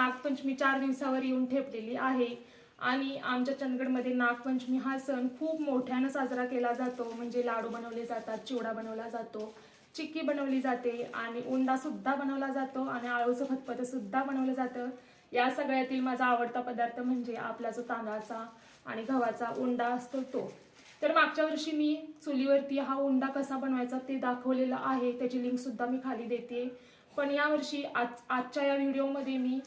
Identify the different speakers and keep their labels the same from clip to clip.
Speaker 1: नागपंचमी चार दिवसावर येऊन ठेपलेली आहे. आणि आमच्या चंदगडमध्ये नागपंचमी हा सण खूप मोठ्यानं साजरा केला जातो. म्हणजे लाडू बनवले जातात चिवडा बनवला जातो चिक्की बनवली जाते आणि उंडासुद्धा बनवला जातो आणि आळूचं खतपतसुद्धा बनवलं जातं. या सगळ्यातील माझा आवडता पदार्थ म्हणजे आपला जो तांदळाचा आणि गव्हाचा उंडा असतो तो. तर मागच्या वर्षी मी चुलीवरती हा उंडा कसा बनवायचा ते दाखवलेलं आहे. त्याची लिंकसुद्धा मी खाली देते. पण यावर्षी आज आजच्या या व्हिडिओमध्ये मी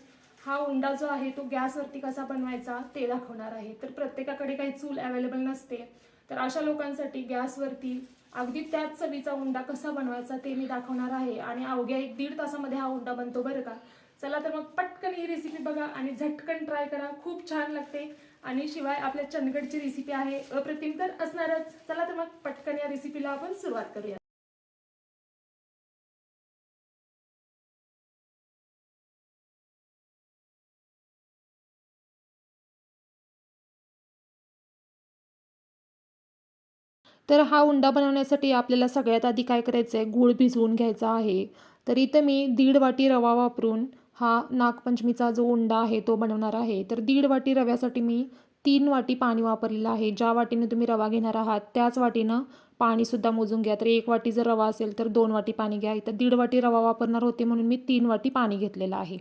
Speaker 1: हा उंडा जो आहे तो गॅसवरती कसा बनवायचा ते दाखवणार आहे. तर प्रत्येकाकडे काही चूल अवेलेबल नसते. तर अशा लोकांसाठी गॅसवरती अगदी त्याच चवीचा उंडा कसा बनवायचा ते मी दाखवणार आहे. आणि अवघ्या एक दीड तासामध्ये हा उंडा बनतो बरं का. चला तर मग पटकन ही रेसिपी बघा आणि झटकन ट्राय करा. खूप छान लागते. आणि शिवाय आपल्या चंदगडची रेसिपी आहे अप्रतिम तर असणारच. चला तर मग पटकन या रेसिपीला आपण सुरुवात करूया. तर हा उंडा बनवण्यासाठी आपल्याला सगळ्यात आधी काय करायचं आहे गूळ भिजवून घ्यायचा आहे. तर इथं मी दीड वाटी रवा वापरून हा नागपंचमीचा जो उंडा आहे तो बनवणार आहे. तर दीड वाटी रव्यासाठी मी तीन वाटी पाणी वापरलेलं आहे. ज्या वाटीने तुम्ही रवा घेणार आहात त्याच वाटीनं पाणीसुद्धा मोजून घ्या. तर एक वाटी जर रवा असेल तर दोन वाटी पाणी घ्या. इथं दीड वाटी रवा वापरणार होते म्हणून मी तीन वाटी पाणी घेतलेलं आहे.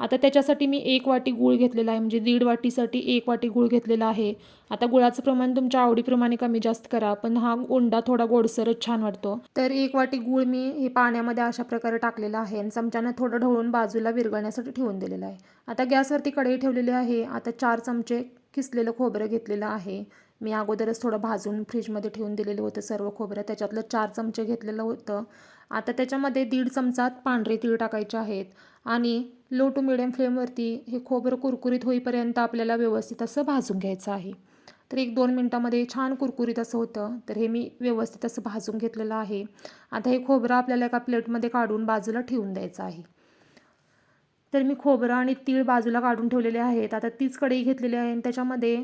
Speaker 1: आता त्याच्यासाठी मी एक वाटी गूळ घेतलेला आहे म्हणजे दीड वाटीसाठी एक वाटी गूळ घेतलेला आहे. आता गुळाचं प्रमाण तुमच्या आवडीप्रमाणे कमी जास्त करा पण हा उंडा थोडा गोडसरच छान वाटतो. तर एक वाटी गूळ मी हे पाण्यामध्ये अशा प्रकारे टाकलेला आहे आणि चमच्यानं थोडं ढवळून बाजूला विरघळण्यासाठी ठेवून दिलेलं आहे. आता गॅसवरती कढई ठेवलेली आहे आता चार चमचे किसलेलं खोबरं घेतलेलं आहे. मी अगोदरच थोडं भाजून फ्रीजमध्ये ठेवून दिलेलं होतं सर्व खोबरं. त्याच्यातलं चार चमचे घेतलेलं होतं. आता त्याच्यामध्ये दीड चमचा पांढरे तीळ टाकायचे आहेत आणि लो टू मिडियम फ्लेमवरती हे खोबरं कुरकुरीत होईपर्यंत आपल्याला व्यवस्थित असं भाजून घ्यायचं आहे. तर एक दोन मिनटामध्ये छान कुरकुरीत असं होतं. तर हे मी व्यवस्थित असं भाजून घेतलेलं आहे. आता हे खोबरं आपल्याला एका प्लेटमध्ये काढून बाजूला ठेवून द्यायचं आहे. तर मी खोबरं आणि तीळ बाजूला काढून ठेवलेले आहेत. आता तीच कढई घेतलेली आहे आणि त्याच्यामध्ये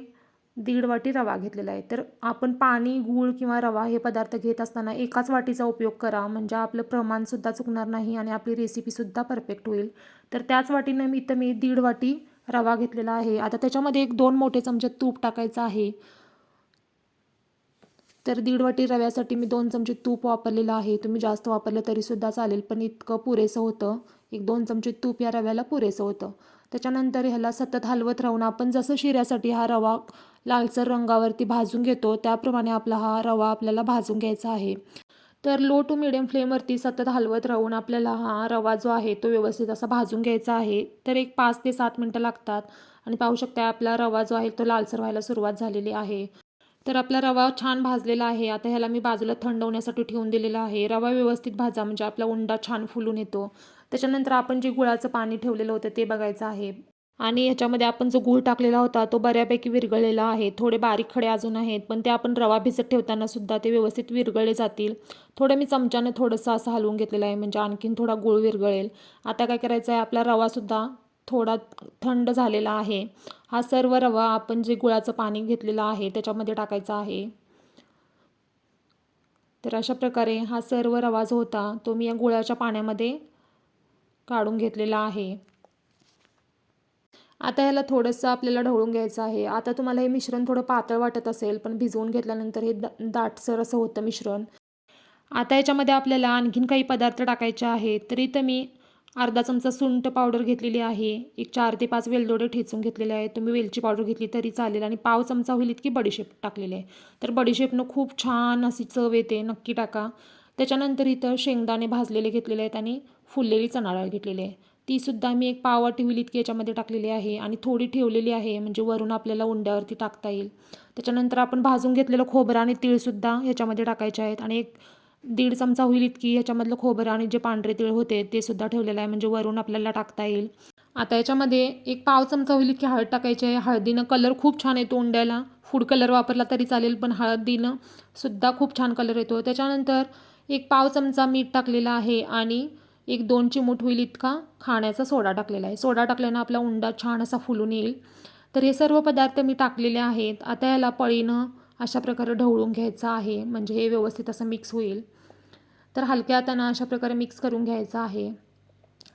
Speaker 1: दीड वाटी रवा घेतलेला आहे. तर आपण पाणी गूळ किंवा रवा हे पदार्थ घेत असताना एकाच वाटीचा उपयोग करा. म्हणजे आपलं प्रमाणसुद्धा चुकणार नाही आणि आपली रेसिपीसुद्धा परफेक्ट होईल. तर त्याच वाटीनं मी इथं मी दीड वाटी रवा घेतलेला आहे. आता त्याच्यामध्ये एक दोन मोठे चमचे तूप टाकायचं आहे. तर दीड वाटी रव्यासाठी मी दोन चमचे तूप वापरलेलं आहे. तुम्ही जास्त वापरलं तरीसुद्धा चालेल पण इतकं पुरेसं होतं. एक दोन चमचे तूप या रव्याला पुरेसं होतं. त्याच्यानंतर ह्याला सतत हलवत राहून आपण जसं शिऱ्यासाठी हा रवा लालसर रंगावरती भाजून घेतो त्याप्रमाणे आपला हा रवा आपल्याला भाजून घ्यायचा आहे. तर लो टू मिडियम फ्लेमवरती सतत हलवत राहून आपल्याला हा रवा जो आहे तो व्यवस्थित असा भाजून घ्यायचा आहे. तर एक पाच ते सात मिनटं लागतात आणि पाहू शकता आपला रवा जो आहे तो लालसर व्हायला सुरुवात झालेली आहे. तर आपला रवा छान भाजलेला आहे. आता ह्याला मी बाजूला थंड होण्यासाठी ठेवून दिलेला आहे. रवा व्यवस्थित भाजा म्हणजे आपला उंडा छान फुलून येतो. त्याच्यानंतर आपण जे गुळाचं पाणी ठेवलेलं होतं ते बघायचं आहे. आणि ह्याच्यामध्ये आपण जो गूळ टाकलेला होता तो बऱ्यापैकी विरघळलेला आहे. थोडे बारीक खडे अजून आहेत पण ते आपण रवा भिजत ठेवताना सुद्धा ते व्यवस्थित विरघळले जातील. थोडं मी चमच्यानं थोडंसं असं हलवून घेतलेलं आहे म्हणजे आणखीन थोडा गूळ विरघळेल. आता काय करायचं आहे आपला रवासुद्धा थोडा थंड झालेला आहे. हा सर्व रवा आपण जे गुळाचं पाणी घेतलेलं आहे त्याच्यामध्ये टाकायचा आहे. तर अशा प्रकारे हा सर्व रवा जो होता तो मी या गुळाच्या पाण्यामध्ये काढून घेतलेला आहे. आता ह्याला थोडंसं आपल्याला ढवळून घ्यायचं आहे. आता तुम्हाला हे मिश्रण थोडं पातळ वाटत असेल पण भिजवून घेतल्यानंतर हे दा दाटसर असं होतं मिश्रण. आता याच्यामध्ये आपल्याला आणखीन काही पदार्थ टाकायचे आहेत. तरी तर मी अर्धा चमचा सुंठ पावडर घेतलेली आहे. एक चार ते पाच वेलदोडे ठेचून घेतलेले आहे तुम्ही वेलची पावडर घेतली तरी चालेल आणि पाव चमचा होईल इतकी बडीशेप टाकलेली आहे. तर बडीशेपनं खूप छान अशी चव येते नक्की टाका. त्याच्यानंतर इथं शेंगदाणे भाजलेले घेतलेले आहेत आणि फुललेली चणाडाळ घेतलेली आहे. तीसुद्धा मी एक पाव वाटी इतकी याच्यामध्ये टाकलेली आहे आणि थोडी ठेवलेली आहे म्हणजे वरून आपल्याला उंड्यावरती टाकता येईल. त्याच्यानंतर आपण भाजून घेतलेलं खोबरं आणि तीळसुद्धा ह्याच्यामध्ये टाकायचे आहेत आणि एक दीड चमचा होईल इतकी ह्याच्यामधलं खोबरं आणि जे पांढरे तीळ होते ते सुद्धा ठेवलेलं आहे म्हणजे वरून आपल्याला टाकता येईल. आता याच्यामध्ये एक पाव चमचा होईल इतकी हळद टाकायची आहे. हळदीनं कलर खूप छान येतो उंड्याला. फूड कलर वापरला तरी चालेल पण हळदीनं सुद्धा खूप छान कलर येतो. त्याच्यानंतर एक पाव चमचा मीठ टाकलेला आहे आणि एक दोन चिमूट होईल इतका खाण्याचा सोडा टाकलेला आहे. सोडा टाकल्यानं आपला उंडा छान असा फुलून येईल. तर हे सर्व पदार्थ मी टाकलेले आहेत. आता याला पळीनं अशा प्रकारे ढवळून घ्यायचं आहे. म्हणजे हे व्यवस्थित असं मिक्स होईल. तर हलक्या हातानं अशा प्रकारे मिक्स करून घ्यायचं आहे.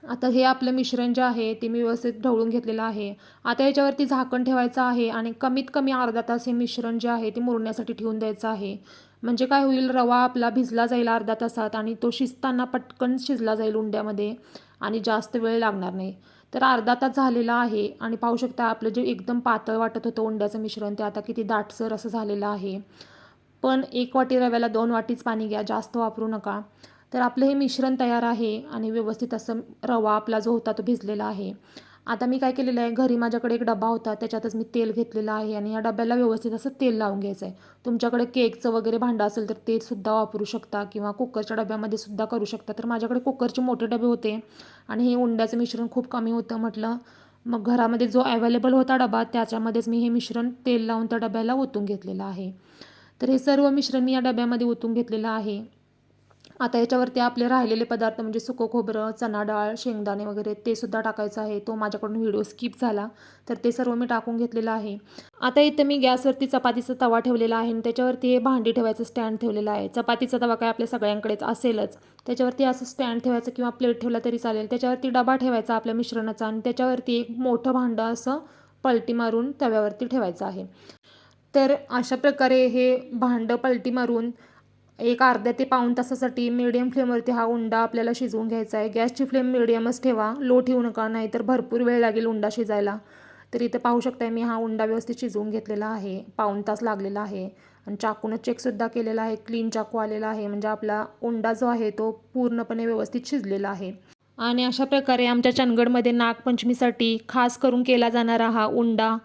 Speaker 1: आता हे आपलं मिश्रण जे आहे ते मी व्यवस्थित ढवळून घेतलेलं आहे. आता याच्यावरती झाकण ठेवायचं आहे आणि कमीत कमी अर्धा तास हे मिश्रण जे आहे ते मुरण्यासाठी ठेवून द्यायचं आहे. म्हणजे काय होईल रवा आपला भिजला जाईल अर्धा तासात आणि तो शिजताना पटकन शिजला जाईल उंड्यामध्ये आणि जास्त वेळ लागणार नाही. तर अर्धा तास झालेला आहे आणि पाहू शकता आपलं जे एकदम पातळ वाटत होतं उंड्याचं मिश्रण ते आता किती दाटसर असं झालेलं आहे. पण एक वाटी रव्याला दोन वाटीच पाणी घ्या जास्त वापरू नका. तर आपलं हे मिश्रण तयार आहे आणि व्यवस्थित असं रवा आपला जो होता तो भिजलेला आहे. आता मी काय केलेलं आहे घरी माझ्याकडे एक डबा होता त्याच्यातच मी तेल घेतलेलं आहे आणि या डब्याला व्यवस्थित असं तेल लावून घ्यायचं आहे तुमच्याकडे केकचं वगैरे भांडं असेल तर ते सुद्धा वापरू शकता किंवा कुकरच्या डब्यामध्ये सुद्धा करू शकता. तर माझ्याकडे कुकरचे मोठे डबे होते आणि हे उंड्याचं मिश्रण खूप कमी होतं म्हटलं. मग घरामध्ये जो अवेलेबल होता डबा त्याच्यामध्येच मी हे मिश्रण तेल लावून त्या डब्याला ओतून घेतलेलं आहे. तर हे सर्व मिश्रण मी या डब्यामध्ये ओतून घेतलेलं आहे. आता याच्यावरती आपले राहिलेले पदार्थ म्हणजे सुकं खोबरं चणा डाळ शेंगदाणे वगैरे ते सुद्धा टाकायचं आहे. तो माझ्याकडून व्हिडिओ स्किप झाला. तर ते सर्व मी टाकून घेतलेलं आहे. आता इथं मी गॅसवरती चपातीचा तवा ठेवलेला आहे आणि त्याच्यावरती हे भांडी ठेवायचं स्टँड ठेवलेलं आहे. चपातीचा तवा काय आपल्या सगळ्यांकडेच असेलच. त्याच्यावरती असं स्टँड ठेवायचं किंवा प्लेट ठेवला तरी चालेल. त्याच्यावरती डबा ठेवायचा आपल्या मिश्रणाचा आणि त्याच्यावरती एक मोठं भांडं असं पलटी मारून तव्यावरती ठेवायचं आहे. तर अशा प्रकारे हे भांडं पलटी मारून एक अर्ध्या ते पाऊण तासासाठी मिडियम फ्लेमवरती हा उंडा आपल्याला शिजवून घ्यायचा आहे. गॅसची फ्लेम मिडियमच ठेवा. लो ठेवू नका नाहीतर भरपूर वेळ लागेल उंडा शिजायला. तर इथे पाहू शकताय मी हा उंडा व्यवस्थित शिजवून घेतलेला आहे. पाऊण तास लागलेला आहे. आणि चाकूनं चेकसुद्धा केलेला आहे. क्लीन चाकू आलेला आहे. म्हणजे आपला उंडा जो आहे तो पूर्णपणे व्यवस्थित शिजलेला आहे. आणि अशा प्रकारे आमच्या चंदगडमध्ये नागपंचमीसाठी खास करून केला जाणारा हा उंडा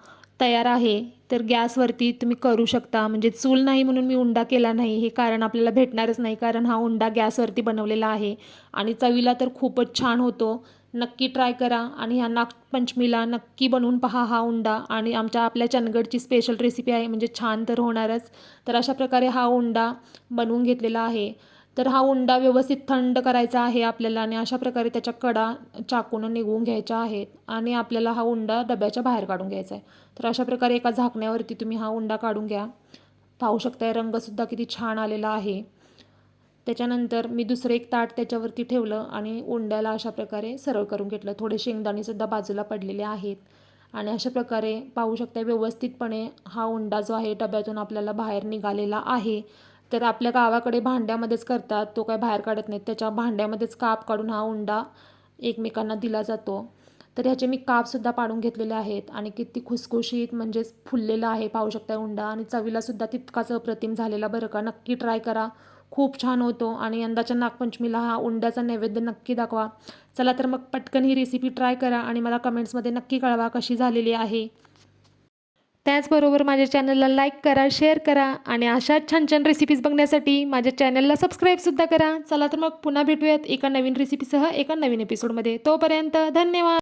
Speaker 1: तयार आहे. तर गॅसवरती तुम्ही करू शकता. म्हणजे चूल नाही म्हणून मी उंडा केला नाही. हे कारण आपल्याला भेटणारच नाही. कारण हा उंडा गॅसवरती बनवलेला आहे. आणि चवीला तर खूपच छान होतो. नक्की ट्राय करा. आणि ह्या नागपंचमीला नक्की बनवून पहा हा उंडा. आणि आमच्या आपल्या चंदगडची स्पेशल रेसिपी आहे. म्हणजे छान तर होणारच. तर अशा प्रकारे हा उंडा बनवून घेतलेला आहे. तर हा उंडा व्यवस्थित थंड करायचा आहे आपल्याला आणि अशा प्रकारे त्याच्या कडा चाकूनं निघून घ्यायच्या आहेत आणि आपल्याला हा उंडा डब्याच्या बाहेर काढून घ्यायचा आहे. तर अशा प्रकारे एका झाकण्यावरती तुम्ही हा उंडा काढून घ्या. पाहू शकताय रंगसुद्धा किती छान आलेला आहे. त्याच्यानंतर मी दुसरं एक ताट त्याच्यावरती ठेवलं आणि उंड्याला अशा प्रकारे सरळ करून घेतलं. थोडे शेंगदाणेसुद्धा बाजूला पडलेले आहेत. आणि अशा प्रकारे पाहू शकता व्यवस्थितपणे हा उंडा जो आहे डब्यातून आपल्याला बाहेर निघालेला आहे. तर आपल्या गावाकडे भांड्यामध्येच करतात तो काय बाहेर काढत नाहीत. त्याच्या भांड्यामध्येच काप काढून हा उंडा एकमेकांना दिला जातो. तर ह्याचे मी कापसुद्धा पाडून घेतलेले आहेत आणि किती खुसखुशीत म्हणजेच फुललेला आहे पाहू शकता उंडा. आणि चवीलासुद्धा तितकाच अप्रतिम झालेला बरं का. नक्की ट्राय करा. खूप छान होतो. आणि यंदाच्या नागपंचमीला हा उंड्याचा नैवेद्य नक्की दाखवा. चला तर मग पटकन ही रेसिपी ट्राय करा आणि मला कमेंट्समध्ये नक्की कळवा कशी झालेली आहे. त्याचबरोबर माझ्या चॅनलला लाईक करा शेअर करा आणि अशा छान छान रेसिपीज बघण्यासाठी माझ्या चॅनलला सबस्क्राईबसुद्धा करा. चला तर मग पुन्हा भेटूयात एका नवीन रेसिपीसह एका नवीन एपिसोडमध्ये तोपर्यंत धन्यवाद!